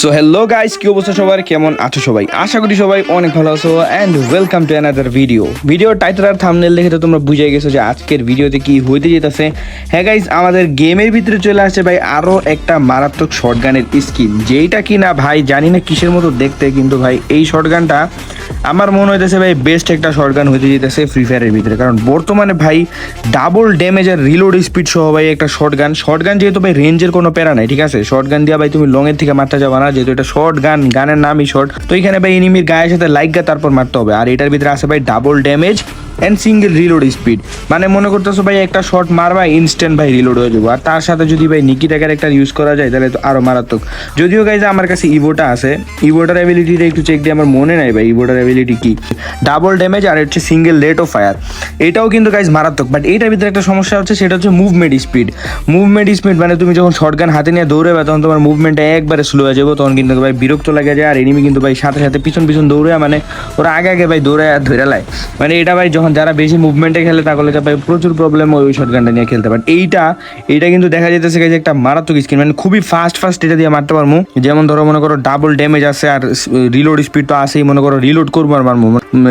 So hello guys কি অবস্থা সবার? কেমন আছো সবাই? আশা করি সবাই অনেক ভালো আছো and welcome to another video ভিডিওর টাইটেল আর থামনেল দেখে তো তোমরা বুঝে গেছো যে আজকের ভিডিওতে কি হইতে যেতেছে। হ্যাঁ গাইস আমাদের গেমের ভিতরে চলে আসছে ভাই আরও একটা মারাত্মক শর্ট গানের স্কিন যেইটা কি না ভাই জানি না কিসের মতো দেখতে, কিন্তু ভাই এই শর্ট গানটা আমার মনে হইতেছে ভাই বেস্ট একটা শর্ট গান হইতে যেতেছে ফ্রি ফায়ারের ভিতরে। কারণ বর্তমানে ভাই ডাবল ড্যামেজ আর রিলোড স্পিড সহ ভাই একটা শর্ট গান শর্ট গান যেহেতু ভাই রেঞ্জের কোনো প্যারা নাই, ঠিক আছে? শর্ট গান দিয়ে ভাই তুমি লং এর থেকে মারতে যাবা না। যেহেতু এটা শর্ট গান, গানের নামই শর্ট তো এখানে ভাই এনিমির গায়ের সাথে লাইক গা তারপর মারতে হবে। আর এটার ভিতরে আছে ভাই double damage and single reload speed মানে মনে করতেছো ভাই, একটা শর্ট মারবা ইনস্ট্যান্ট ভাই রিলোড হয়ে যাব। আর তার সাথে যদি ভাই নিকি নিকিটা ক্যারেক্টার ইউজ করা যায়, তাহলে তো আরও মারাত্মক। যদিও গাইজ আমার কাছে ইভোটা আছে। ইভোটার অ্যাবিলিটিটা একটু চেক দিয়ে আমার মনে নাই ভাই ইভোটার অ্যাবিলিটি কি। ডাবল ড্যামেজ আর হচ্ছে সিঙ্গেল রেট অফ ফায়ার এটাও কিন্তু গাইজ মারাত্মক। বাট এইটার ভিতরে একটা সমস্যা হচ্ছে, সেটা হচ্ছে মুভমেন্ট স্পিড মুভমেন্ট স্পিড মানে তুমি যখন শর্ট গান হাতে নিয়ে দৌড়াবে, তখন তোমার মুভমেন্টটা একবারে স্লো হয়ে যাবে, তখন কিন্তু ভাই বিরক্ত লাগে যায়, আর এনিমি কিন্তু ভাই সাথে সাথে পিছন পিছন দৌড়ে মানে ওরা আগে আগে ভাই দৌড়ে ধরে লায়। মানে এটা ভাই যখন যারা বেশি মুভমেন্টে খেলে তাহলে তো ভাই, প্রচুর প্রবলেম ওই শর্ট গানটা নিয়ে খেলতে পারে। এইটা এইটা কিন্তু দেখা যেতেছে যে একটা মারাত্মক স্কিন মানে খুবই ফাস্ট ফাস্ট এটা দিয়ে মারতে পারব যেমন ধরো, মনে করো ডাবল ড্যামেজ আছে আর রিলোড স্পিড তো আছেই। মনে করো রিলোড করব আর মারবো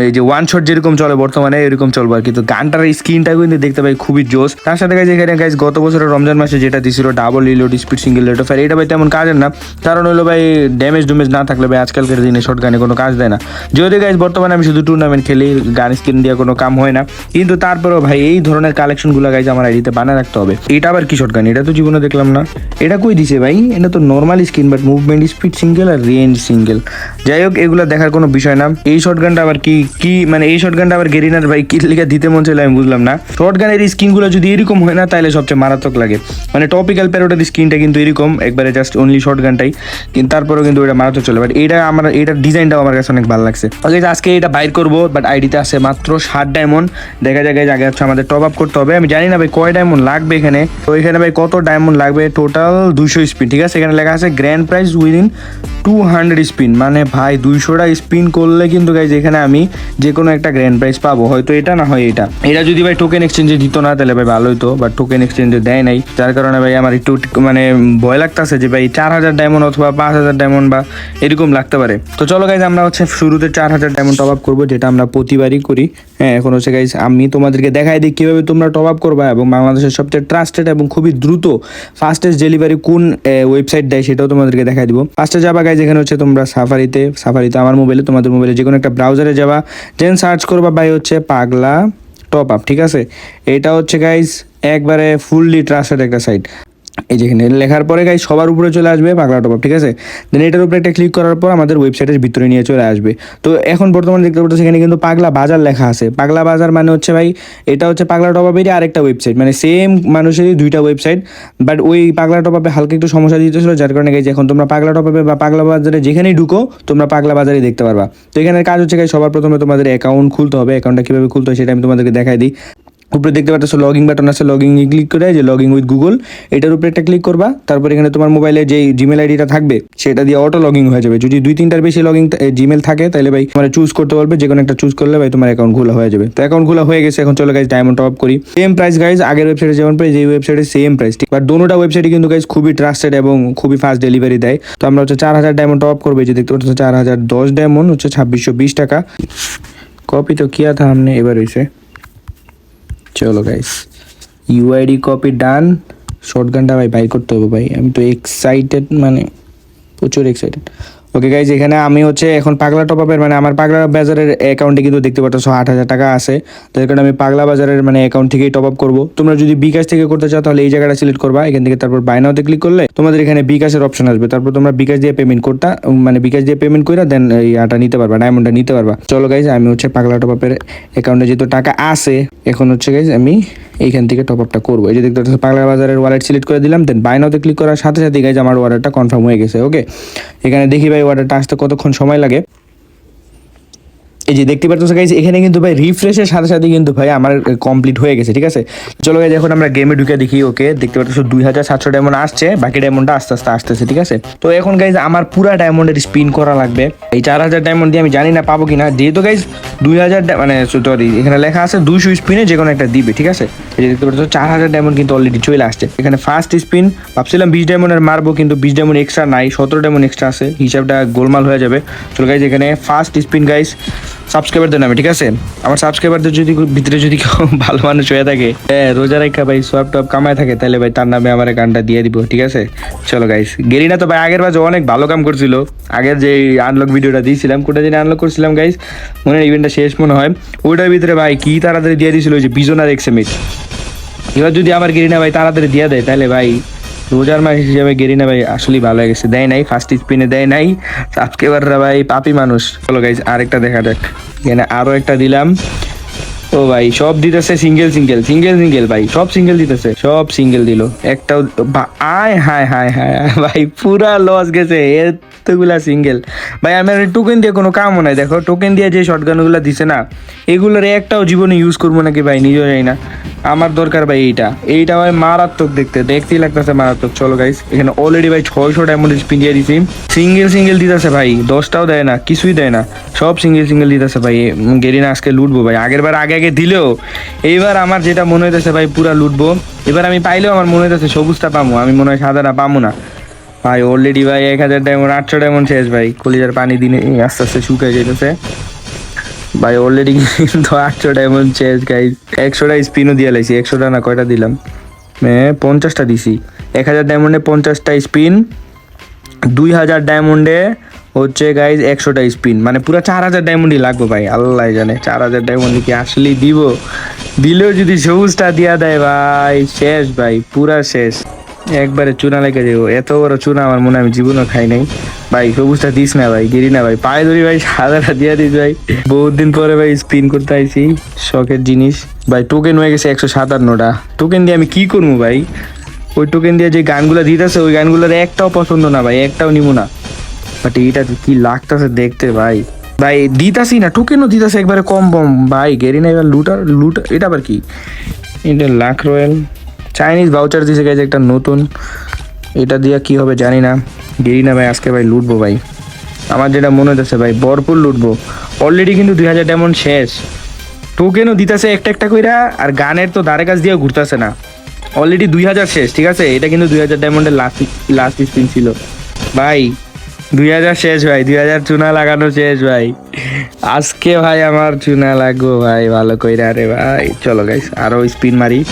এই যে ওয়ান শট যেরকম চলে বর্তমানে, এরকম চলবে আর কিন্তু গানটার স্ক্রিনটা কিন্তু দেখতে পাই খুবই জোস। তার সাথে গাইজ এখানে গাইজ গত বছরের রমজান মাসে যেটা দিছিল double reload speed single rate of fire এটা ভাই তেমন কাজের না। কারণ হলো ভাই ড্যামেজ ডুমেজ না থাকলে ভাই আজকালকার দিনে শর্ট গানে কোনো কাজ দেয় না। যদি গাইজ বর্তমানে আমি শুধু টুর্নামেন্ট খেলি, গান স্ক্রিন দিয়ে কোনো কাম হয় না। কিন্তু তারপরেও ভাই, এই ধরনের কালেকশনগুলো গাইজ আমার আইডিতে বানায় রাখতে হবে। এটা আবার কি শর্ট গান এটা তো জীবনে দেখলাম না। এটা কই দিছে ভাই? এটা তো normal skin but movement speed single R range single যাই হোক, এগুলো দেখার কোনো বিষয় না। এই শর্ট গানটা আবার কি কি মানে এই শর্ট গানটা আবার গেরিনার ভাই, কি লিখে দিতে মন চাইলে আমি বুঝলাম না। শর্ট গানের স্ক্রিনগুলো যদি এরকম হয় না তাহলে সবচেয়ে মারাত্মক লাগে। মানে টপিক্যাল প্যারোটার স্ক্রিনটা কিন্তু এরকম, একবারে জাস্ট অনলি শর্ট গানটাই কিন্তু তারপরেও কিন্তু এটা মারাত্মক চলে। বাট এটা আমার, এটার ডিজাইনটাও আমার কাছে অনেক ভালো লাগছে। আজকে এটা বাইর করব বাট আইডিতে আছে মাত্র ষাট ডায়মন্ড দেখা যায় আগে হচ্ছে আমাদের টপ আপ করতে হবে। আমি জানি না ভাই কয় ডায়মন্ড লাগবে এখানে। তো এখানে ভাই কত ডায়মন্ড লাগবে? টোটাল দুশো স্পিন ঠিক আছে? এখানে লেখা আছে grand prize within two hundred spin মানে ভাই, দুইশোটা স্পিন করলে কিন্তু গাইজ এখানে আমি যে কোনো একটা গ্র্যান্ড প্রাইজ পাবো। হয়তো এটা না হয় এটা। এটা যদি ভাই টোকেন এক্সচেঞ্জে দিত না, তাহলে ভাই ভালো হতো। বাট টোকেন এক্সচেঞ্জে দেয় নাই। যার কারণে ভাই আমার একটু মানে ভয় লাগতেছে যে ভাই চার হাজার ডায়মন্ড অথবা পাঁচ হাজার ডায়মন্ড বা এরকম লাগতে পারে। তো চলো গাইজ আমরা হচ্ছে শুরুতে চার হাজার ডায়মন্ড টপ আপ করব, যেটা আমরা প্রতিবারই করি। হ্যাঁ এখন হচ্ছে গাইজ আমি তোমাদেরকে দেখাই দিই কীভাবে তোমরা টপ আপ করবা এবং বাংলাদেশের সবচেয়ে ট্রাস্টেড এবং খুবই দ্রুত ফাস্টেস্ট ডেলিভারি কোন ওয়েবসাইট দেয় সেটাও তোমাদেরকে দেখাই দিব। ফার্স্টে যাবা গাইজ এখানে হচ্ছে তোমরা সাফারিতে সাফারিতে আমার মোবাইলে তোমাদের মোবাইলে যে কোনো একটা ব্রাউজারে যাবা। দেন সার্চ করবা বাই হচ্ছে পাগলা টপ আপ ঠিক আছে? এটা হচ্ছে গাইজ একবারে ফুললি ট্রাস্টেড একটা সাইট এই যেখানে লেখার পরে গাই সবার উপরে চলে আসবে পাগলা টপ ঠিক আছে? দেন এটার উপরে একটা ক্লিক করার পর আমাদের ওয়েবসাইটের ভিতরে নিয়ে চলে আসবে। তো এখন বর্তমানে দেখতে পাচ্ছি সেখানে কিন্তু পাগলা বাজার লেখা আছে। পাগলা বাজার মানে হচ্ছে ভাই, এটা হচ্ছে পাগলা টপ আপেরই আরেকটা ওয়েবসাইট মানে সেম মানুষেরই দুইটা ওয়েবসাইট বাট ওই পাগলা টপ আপে হালকা একটু সমস্যা দিতেছিল, যার কারণে গাইজ এখন তোমরা পাগলা টপ আপে বা পাগলা বাজারে যেখানেই ঢুকো, তোমরা পাগলা বাজারে দেখতে পারবা। তো এখানে কাজ হচ্ছে গাই সবার প্রথমে তোমাদের অ্যাকাউন্ট খুলতে হবে। অ্যাকাউন্টটা কীভাবে খুলতে হয় সেটা আমি তোমাদেরকে দেখাই দিই। উপরে দেখতে পাচ্ছ লগিং বাটন আছে লগিংয়ে ক্লিক করে যে লগিং উইথ গুগল এটার উপরে একটা ক্লিক করবা, তারপর এখানে তোমার মোবাইলে যে জিমেল আইডিটা থাকবে, সেটা দিয়ে অটো লগিং হয়ে যাবে। যদি দুই তিনটার বেশি লগিং জিমেল থাকে তাহলে ভাই তোমার চুজ করতে পারবে যে কোনো একটা চুজ করলে ভাই তোমার অ্যাকাউন্ট খোলা হয়ে যাবে। তো অ্যাকাউন্ট খোলা হয়ে গেছে, এখন চলো গাইজ ডায়মন্ড টপ করি। সেম প্রাইস গাইজ আগের ওয়েবসাইটে যেমন প্রাইস এই ওয়েবসাইটে সেম প্রাইস ঠিক? বাট দোনোটা ওয়েবসাইটে কিন্তু গাইজ খুবই ট্রাস্টেড এবং খুবই ফাস্ট ডেলিভারি দেয়। তো আমরা হচ্ছে চার হাজার ডায়মন্ড টপ করব যে দেখতে পাচ্ছ চার হাজার দশ ডায়মন্ড হচ্ছে ছাব্বিশশো বিশ টাকা। কপি তো কিয়া থা আমনে এবার হয়েছে চলো guys UID copy done short গানটা ভাই বাই করতে হবে ভাই। আমি তো এক্সাইটেড মানে প্রচুর এক্সাইটেড ওকে গাইজ এখানে আমি হচ্ছে এখন পাগলা টপ আপের মানে আমার পাগলা বাজারের অ্যাকাউন্টে কিন্তু দেখতে পাচ্ছ আট হাজার টাকা আছে। তার কারণে আমি পাগলা বাজারের মানে অ্যাকাউন্ট থেকেই টপ আপ করব। তোমরা যদি বিকাশ থেকে করতে চাও, তাহলে এই জায়গাটা সিলেক্ট করবা। এখান থেকে তারপর বাইনাওতে ক্লিক করলে তোমাদের এখানে বিকাশের অপশন আসবে। তারপর তোমরা বিকাশ দিয়ে পেমেন্ট করতা মানে বিকাশ দিয়ে পেমেন্ট করে দেন এই আটা নিতে পারবা ডায়মন্ডটা নিতে পারবা। চলো গাইজ আমি হচ্ছে পাগলা টপ আপের অ্যাকাউন্টে যেহেতু টাকা আছে, এখন হচ্ছে গাইজ আমি এইখান থেকে টপ আপটা করব। এই যে দেখতে পাচ্ছ, পাগলা বাজারের ওয়ালেট সিলেক্ট করে দিলাম দেন বাইনাওতে ক্লিক করার সাথে সাথে গাইজ আমার ওয়ালেটটা কনফার্ম হয়ে গেছে ওকে এখানে দেখি ভাই অর্ডারটা আসতে কতক্ষণ সময় লাগে? এই যে দেখতে পাচ্ছ গাইজ এখানে কিন্তু ভাই রিফ্রেশের সাথে সাথে কিন্তু ভাই আমার কমপ্লিট হয়ে গেছে, ঠিক আছে? চলো গাইজ এখন আমরা গেমে ঢুকে দেখি ওকে দেখতে পাচ্ছ দুই হাজার সাতশো ডায়মন্ড আসছে, বাকি ডায়মন্ডটা আস্তে আস্তে আসতেছে, ঠিক আছে? তো এখন গাইজ আমার পুরা ডায়মন্ডের স্পিন করা লাগবে। এই চার হাজার ডায়মন্ড দিয়ে আমি জানি না পাবো কিনা, যেহেতু গাইজ দুই হাজার মানে সরি এখানে লেখা আছে দুইশো স্পিনে যে কোনো একটা দিবে, ঠিক আছে? এই যে দেখতে পাচ্ছ চার হাজার ডায়মন্ড কিন্তু অলরেডি চলে আসছে। এখানে ফার্স্ট স্পিন ভাবছিলাম বিশ ডায়মন্ডের মারবো, কিন্তু বিশ ডায়মন্ড এক্সট্রা নাই, সতেরো ডায়মন্ড এক্সট্রা আছে, হিসাবটা গোলমাল হয়ে যাবে। চলো গাইজ এখানে ফার্স্ট স্পিন গাইজ সাবস্ক্রাইবারদের নামে ঠিক আছে? আমার সাবস্ক্রাইবারদের যদি ভিতরে যদি কেউ ভালো মানুষ হয়ে থাকে হ্যাঁ রোজা রেখা ভাই, সব টপ কামায় থাকে, তাহলে ভাই তার নামে আমার গানটা দিয়ে দিব, ঠিক আছে? চলো গাইস গেরিনা তো ভাই আগের বাজে অনেক ভালো কাম করছিল। আগের যে আনলক ভিডিওটা দিয়েছিলাম, কোটা দিনে আনলক করছিলাম গাইস মনে ইভেন্টটা শেষ মনে হয়। ওইটার ভিতরে ভাই কি তাড়াতাড়ি দিয়ে দিয়েছিল ওই যে বিজনার এক্সেমিট এবার যদি আমার গেরিনা ভাই তাড়াতাড়ি দিয়ে দেয়, তাহলে ভাই রোজার মাস হিসেবে গেরিনা ভাই, আসলেই ভালো হয়ে গেছে। দেয় নাই ফার্স্ট স্পিনে দেয় নাই। সাবস্ক্রাইবাররা ভাই পাপি মানুষ। চলো গাইজ আরেকটা দেখা যাক। এখানে আরও একটা দিলাম। ও ভাই, সব দিতেছে সিঙ্গেল সিঙ্গেল সিঙ্গেল সিঙ্গেল ভাই, সব সিঙ্গেল দিতেছে। সব সিঙ্গেল দিল। একটাও আয়, হায় হায় হায় ভাই, পুরা লস গেছে। এতগুলা সিঙ্গেল ভাই, আমার টোকেন দিয়ে কোনো কামও নাই। দেখো টোকেন দিয়ে যে শর্টগানগুলো দিছে না, এগুলোর একটাও জীবনে ইউজ করব নাকি ভাই? নিজেও জানি না। আমার দরকার ভাই এইটা। এইটা ভাই মারাত্মক দেখতে, দেখতেই লাগতেছে মারাত্মক। চলো গাইস এখানে অলরেডি ভাই ছয়শো ডায়মন্ড দিয়ে দিছি। সিঙ্গেল সিঙ্গেল দিতেছে ভাই, দশটাও দেয় না, কিছুই দেয় না। সব সিঙ্গেল সিঙ্গেল দিতেছে ভাই গেরিনা আজকে লুটবো ভাই। আগের বার আগে আগে দিলেও, এইবার আমার যেটা মনে হইতেছে ভাই পুরা লুটবো, এবার আমি পাইলেও আমার মনে হইতেছে সবুজটা পামু, আমি মনে হয় সাদাটা পামু না। ভাই অলরেডি ভাই এক হাজার ডায়মন্ড আটশো ডায়মন্ড শেষ ভাই, কলিজার পানি দিনে আস্তে আস্তে শুকিয়ে যেতেছে ভাই অলরেডি কিন্তু আটশো ডায়মন্ড শেষ গাই একশোটা স্পিনও দিয়ে লাইছি, একশোটা না কয়টা দিলাম? হ্যাঁ পঞ্চাশটা দিছি। এক হাজার ডায়মন্ডে পঞ্চাশটা স্পিন দুই হাজার ডায়মন্ডে হচ্ছে গাইজ একশোটা স্পিন মানে পুরো চার হাজার ডায়মন্ডই লাগবে ভাই, আল্লাহ জানে। চার হাজার ডায়মন্ড কি আসলেই দিব? দিলেও যদি সবুজটা দিয়া দেয় ভাই, শেষ ভাই, পুরা শেষ। একবারে চুনা লেগে যাব এত বড় চুনা আমার মনে আমি জীবনও খাই নাই। ভাই, সবুজটা দিস না ভাই, গিরি না ভাই। পায়ে ধরি ভাই, সাদাটা দিয়ে দিস ভাই। বহুত দিন পরে ভাই স্পিন করতে আইছি। শখের জিনিস। ভাই টোকেন হয়ে গেছে একশো সাতান্নটা। টোকেন দিয়ে আমি কি করব ভাই? ওই টোকেন দিয়ে যে গানগুলো দিতেছে, ওই গানগুলোর একটাও পছন্দ না ভাই, একটাও নিব না। বাট এইটা যে কি লাগতেছে দেখতে ভাই। ভাই, দিতাছি না টোকেনও দিতাছে একবারে কম কম ভাই, গেরি না এবার লুটার, লুট, এটা আবার কি? এটা লাখ রয়্যাল। চাইনিজ ভাউচার দিছে গেছে একটা নতুন। এটা দিয়া কি হবে জানি না। গেরি না ভাই, আজকে ভাই লুটবো ভাই। আমার যেটা মনে হচ্ছে ভাই, ভরপুর লুটবো। অলরেডি কিন্তু দুই হাজার ডায়মন্ড শেষ। টোকেনও দিতেছে একটা একটা কইরা, আর গানের তো ধারে কাছ দিয়েও ঘুরতেছে না। অলরেডি দুই হাজার শেষ, ঠিক আছে? এটা কিন্তু দুই হাজার ডায়মন্ডের লাস্ট লাস্ট স্পিন ছিল। ভাই, দুই হাজার শেষ ভাই, দুই হাজার চুনা লাগানো শেষ ভাই। আজকে ভাই আমার চুনা লাগবো ভাই, ভালো কইরা রে ভাই। চলো গাইস আরও স্পিন মারি।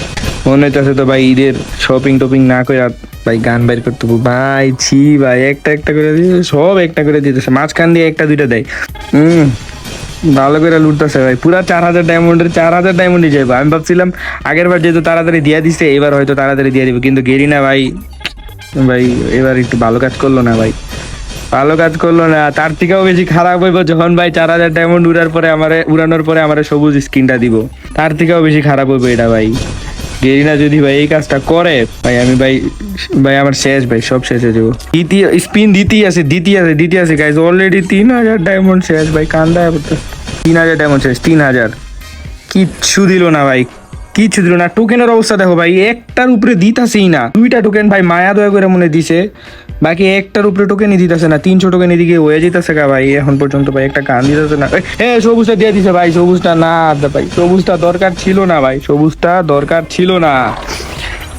মনে হইতেছে তো ভাই ঈদের শপিং টপিং না করে ভাই গান বাইর করতে ভাই, ছি ভাই, একটা একটা করে দিয়ে, সব একটা করে দিতেছে। মাঝখান দিয়ে একটা, দুইটা দেয়। হুম, ভালো করে লুটতেছে ভাই। পুরা চার হাজার ডায়মন্ডের চার হাজার ডায়মন্ডই যাইবো আমি ভাবছিলাম আগের বার যেহেতু তাড়াতাড়ি দিয়ে দিছে, এবার হয়তো তাড়াতাড়ি দিয়ে দিবে। কিন্তু গেরি না ভাই। ভাই, এবার একটু ভালো কাজ করল না ভাই। ভালো কাজ করল না। তার থেকেও বেশি খারাপ হইব যখন ভাই চার হাজার ডায়মন্ড উড়ার পরে আমার, উড়ানোর পরে আমার সবুজ স্কিনটা দিব। তার থেকেও বেশি খারাপ হইব এটা ভাই। গেরিনা যদি ভাই এই কাজটা করে, ভাই আমি ভাই ভাই আমার শেষ, ভাই সব শেষ হয়ে যাব। দ্বিতীয়, স্পিন দ্বিতীয় আছে দ্বিতীয় আছে দ্বিতীয় আছে গাইজ অলরেডি তিন হাজার ডায়মন্ড শেষ, ভাই কান্দা তিন হাজার ডায়মন্ড শেষ, তিন হাজার। কিচ্ছু দিল না, ভাই কিছু দিল না। টোকেনের অবস্থা দেখো, ভাই, একটার উপরে দিতাছেই না। দুইটা টোকেন ভাই, মায়া দয়া করে মনে দিছে। বাকি একটার উপরে টোকেনই দিতেছে না, তিনশো টোকেন এদিকে হয়ে যেতেছে গা ভাই, এখন পর্যন্ত ভাই একটা গান দিতেছে না। এ সবুজটা দিয়ে দিছে ভাই, সবুজটা না ভাই, সবুজটা দরকার ছিল না ভাই, সবুজটা দরকার ছিল না।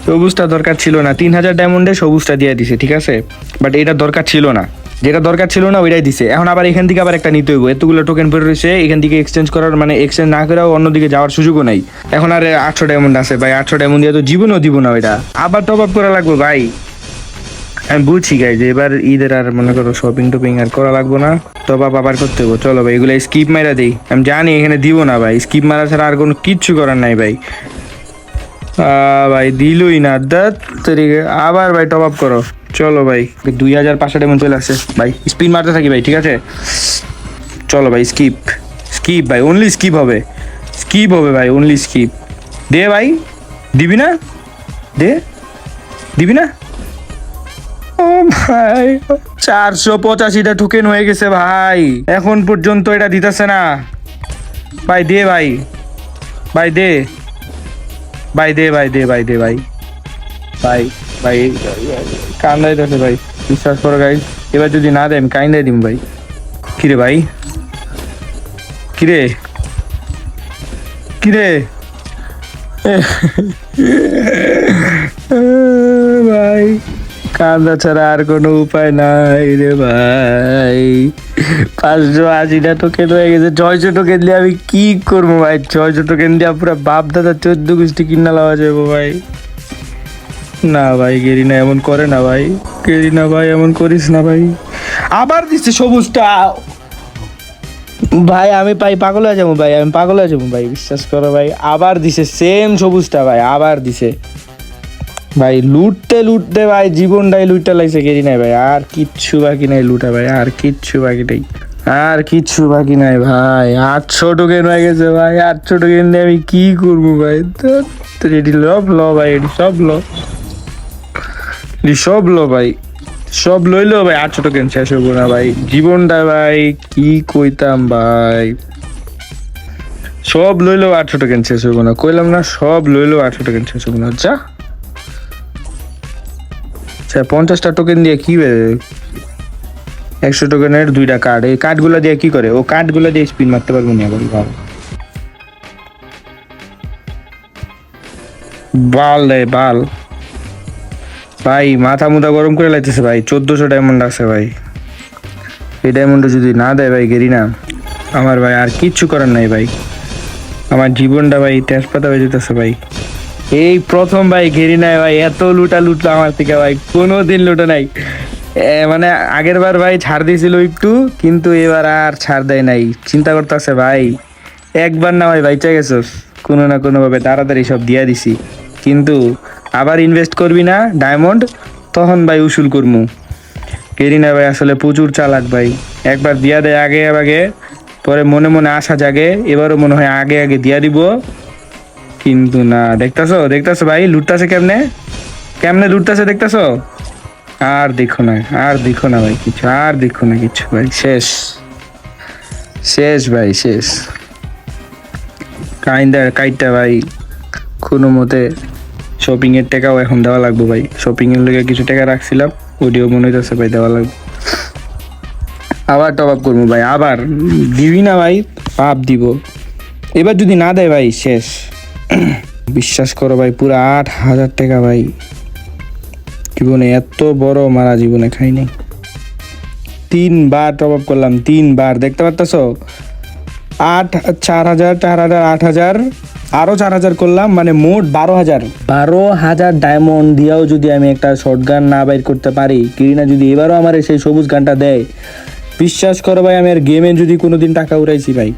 সবুজটা দরকার ছিল না, তিন হাজার ডায়মন্ডে সবুজটা দিয়ে দিছে, ঠিক আছে? বাট এটা দরকার ছিল না। যেটা দরকার ছিল না, ওইটাই দিছে। এখন আবার এখান থেকে আবার একটা নিতে হইব। এতগুলো টোকেন পড়ে রয়েছে এখান থেকে এক্সচেঞ্জ করার মানে এক্সচেঞ্জ না করেও অন্যদিকে যাওয়ার সুযোগও নাই। এখন আর আটশো ডায়মন্ড আছে ভাই, আটশো ডায়মন্ড দিয়ে তো জীবনও দিব না ওইটা। আবার টপ আপ করা লাগবে ভাই। আমি বুঝছি গাই যে এবার ঈদের আর মনে করো শপিং টপিং আর করা লাগবো না। টপ আপ আবার করতে হব চলো ভাই, এগুলো স্কিপ মারা দিই। আমি জানি এখানে দিব না ভাই স্কিপ মারা ছাড়া আর কোনো কিচ্ছু করার নাই ভাই। ভাই, দিলই না দাঁত আবার ভাই টপ আপ করো। চলো ভাই, দুই হাজার পাঁচশো টাকা চলে আসছে। ভাই স্পিন মারতে থাকি ভাই, ঠিক আছে? চলো ভাই স্কিপ স্কিপ ভাই অনলি স্কিপ হবে। স্কিপ হবে ভাই অনলি স্কিপ দে ভাই, দিবি না? দে? দিবি না? ও ভাই। চারশো পঁচাশিটা ঠুকেন হয়ে গেছে ভাই। এখন পর্যন্ত এটা দিতেছে না। ভাই, দে ভাই। ভাই, দে। ভাই দে ভাই দে ভাই দে, ভাই। ভাই ভাই কান্দাই দেখে ভাই। বিশ্বাস করো গাই এবার যদি না দেয় আমি কাইন্দাই দিম ভাই। কিরে ভাই? কিরে? কিরে? ভাই। কান্দা ছাড়া আর কোনো উপায় নাই রে ভাই। পাঁচশো আশিটা টোকেন হয়ে গেছে ছয়শো টোকেন দিয়ে আমি কি করব ভাই? ছয়শো টোকেন দিয়ে পুরো বাপ দাদা চোদ্দ গোষ্ঠী কিনা লাওয়া যাব ভাই। না ভাই, গেরিনা এমন করে না ভাই। গেরিনা ভাই, এমন করিস না ভাই। আবার দিচ্ছে সবুজটা। ভাই, আমি পাই পাগল হয়ে যাব ভাই, আমি পাগল হয়ে যাব ভাই, বিশ্বাস করো ভাই। আবার দিছে সেম সবুজটা ভাই, আবার দিছে। ভাই, লুটতে লুটতে ভাই, জীবনটাই লুটতে লাগছে গেরি নাই ভাই। আর কিচ্ছু বাকি নাই লুটা ভাই, আর কিচ্ছু বাকি নেই। আর কিচ্ছু বাকি নাই ভাই আটশো টোকেন হয়ে গেছে ভাই আটশো টোকেন দিয়ে আমি কি করব ভাই? তো এটি সব ল ভাই, এটি সব ল। সব ল ভাই, সব লইলো ভাই আটশো টোকেন শেষ হব না ভাই। জীবনটা ভাই, কি কইতাম ভাই। সব লইলো আটশো টোকেন শেষ হব না। কইলাম না, সব লইলো আটশো টোকেন শেষ হব না। যা। আচ্ছা পঞ্চাশটা টোকেন দিয়ে কি একশো টোকেনের দুইটা কার্ড এই কার্ডগুলো দিয়ে কি করে? ও কার্ডগুলো দিয়ে স্পিন মারতে পারব না এখন ভাব বাল রে, বাল। ভাই, মাথা মুথা গরম করে লাগতেছে ভাই, চোদ্দশো ডায়মন্ড আছে ভাই। এই ডায়মন্ড যদি না দেয় ভাই গেরি না আমার ভাই আর কিচ্ছু করার নাই ভাই। আমার জীবনটা ভাই তেজপাতা হয়ে যেতেছে ভাই। এই প্রথম ভাই ঘেরি নাই ভাই, এত লুটা লুটলো আমার থেকে ভাই কোনো দিন লুটো নাই। মানে আগের বার ভাই ছাড় দিয়েছিল একটু, কিন্তু এবার আর ছাড় দেয় নাই। চিন্তা করতেছে ভাই, একবার না ভাই বাইচা গেছস কোনো না কোনো ভাবে তাড়াতাড়ি সব দিয়া দিছি। কিন্তু আবার ইনভেস্ট করবি না ডায়মন্ড তখন ভাই উসুল করমু। কেরিনা ভাই, আসলে প্রচুর চালাক ভাই। একবার দিয়া দেয় আগে আগে, পরে মনে মনে আশা জাগে, এবারও মনে হয় আগে আগে দিয়া দিব। কিন্তু না দেখতাছো? দেখতাছো ভাই? লুটতাছে কেমনে? কেমনে লুটতাছে দেখতাছো? আর দেখো না আর দেখো না ভাই কিছু আর দেখো না কিছু ভাই। শেষ। শেষ ভাই শেষ। কাইন্দার কাইটটা ভাই কোনো মতে শপিং এর টাকাও এখন দেওয়া লাগবে ভাই। শপিং এর লেগে কিছু টাকা রাখছিলাম ওডিও মনে হইতেছে ভাই দেওয়া লাগবে। আবার টপ আপ করব ভাই আবার। দিবি না ভাই পাপ দিব। এবার যদি না দেয় ভাই শেষ। বিশ্বাস করো ভাই, পুরো আট হাজার টাকা ভাই। জীবনে এত বড় মারা জীবনে খাই নাই তিনবার টপ আপ করলাম, তিনবার। দেখতে পারতেছ? আট, চার হাজার চার হাজার, আট হাজার। আরও চার হাজার করলাম মানে মোট বারো হাজার। বারো হাজার ডায়মন্ড দিয়েও যদি আমি একটা শর্ট গান না বাইর করতে পারি, কিরিনা যদি এবারও আমার সেই সবুজ গানটা দেয়, বিশ্বাস করো ভাই, আমি আর গেমে যদি কোনোদিন টাকা উড়াইছি ভাই।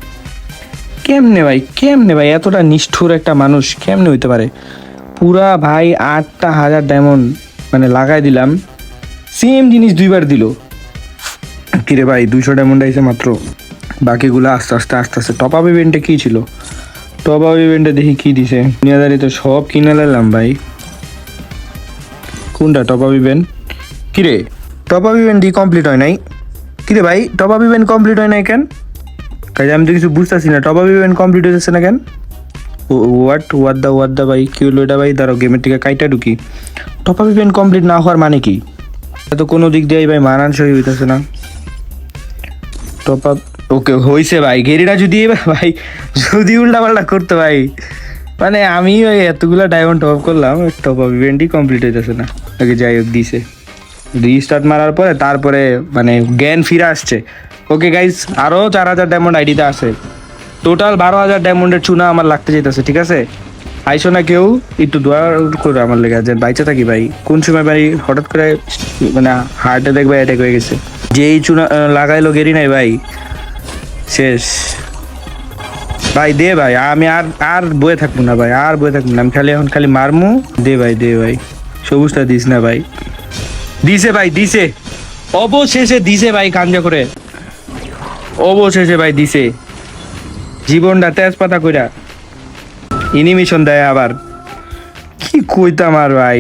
কেমনে ভাই কেমনে ভাই? এতটা নিষ্ঠুর একটা মানুষ কেমনে হইতে পারে? পুরা ভাই আটটা হাজার ডায়মন্ড মানে লাগাই দিলাম। সেম জিনিস দুইবার দিল। কিরে ভাই, দুইশো ডায়মন্ড আইছে মাত্র। বাকিগুলো আস্তে আস্তে আস্তে আস্তে। টপ আপ ইভেন্টে কী ছিল? টপ আপ ইভেন্টে দেখি কি দিছে। দুনিয়াদারি তো সব কিনে নিলাম ভাই। কোনটা টপ আপ ইভেন্ট কিরে টপ আপ ইভেন্ট কমপ্লিট হয় নাই? কিরে ভাই টপ আপ ইভেন্ট কমপ্লিট হয় নাই কেন? কাজে আমি তো কিছু বুঝতেছি না। টপ আপ ইভেন্ট কমপ্লিট হয়েছে না কেন? What what the what the ভাই, কি হলো এটা ভাই? দাঁড়াও গেমের থেকে কাইটা ঢুকি। টপ আপ ইভেন্ট কমপ্লিট না হওয়ার মানে কি? এটা তো কোনো দিক দিয়ে ভাই মানানসই হইতেছে না। টপ আপ ওকে হয়েছে ভাই। গেরিটা যদি ভাই, যদি উল্টা পাল্টা করতো ভাই। মানে আমি এতগুলো ডায়মন্ড টপ করলাম টপ আপ ইভেন্টই কমপ্লিট হইতেছে না। ওকে যাই হোক, দিছে। রিস্টার্ট মারার পরে তারপরে মানে জ্ঞান ফিরে আসছে। ওকে গাইস আরও চার হাজার ডায়মন্ড আইডিতে আছে। টোটাল বারো হাজার ডায়মন্ডের চুনা আমার লাগতে যেতেছে ঠিক আছে? আইসো না কেউ, একটু দোয়া করে আমার লেগে, যে বাইচে থাকি ভাই। কোন সময় ভাই হঠাৎ করে মানে হার্টে দেখবে অ্যাটাক হয়ে গেছে? যেই চুনা লাগাইলো গেরি নাই ভাই, শেষ। ভাই, দে ভাই, আমি আর আর বয়ে থাকব না ভাই, আর বয়ে থাকব না। আমি খালি এখন খালি মারমু, দে ভাই দে ভাই। সবুজটা দিস না ভাই। দিছে ভাই, দিছে। অবশেষে দিছে ভাই কাঞ্জা করে। অবশেষে ভাই দিছে। জীবনটা তেজপাতা কইরা। ইনিমিশন দেয় আবার। কি কইতাম আর ভাই?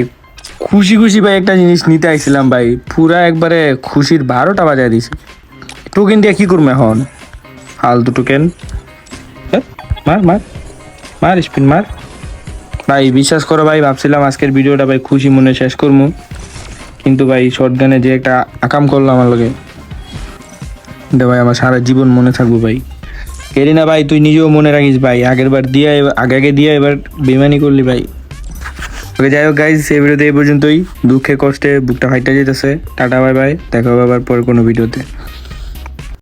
খুশি খুশি ভাই একটা জিনিস নিতে আইছিলাম ভাই। পুরা একবারে খুশির বারোটা বাজায় দিছে। টোকেন দিয়ে কি করব এখন? ফালতু টোকেন মার মার। মার স্পিন মার। ভাই, বিশ্বাস করো ভাই, ভাবছিলাম আজকের ভিডিওটা ভাই খুশি মনে শেষ করব। কিন্তু ভাই শর্ট গানে যে একটা আকাম করল আমার লোকে দে ভাই আমার সারা জীবন মনে থাকব ভাই। কেরিনা ভাই, তুই নিজেও মনে রাখিস ভাই, আগের বার দিয়া আগে আগে দিয়া এবার বেমানি করলি ভাই। ওকে, যাই হোক গাইজ এই ভিডিওতে এই পর্যন্তই। দুঃখে কষ্টে, বুকটা ফাইটা যেতেছে। টাটা বাই বাই দেখা হবে আবার পরে কোনো ভিডিওতে।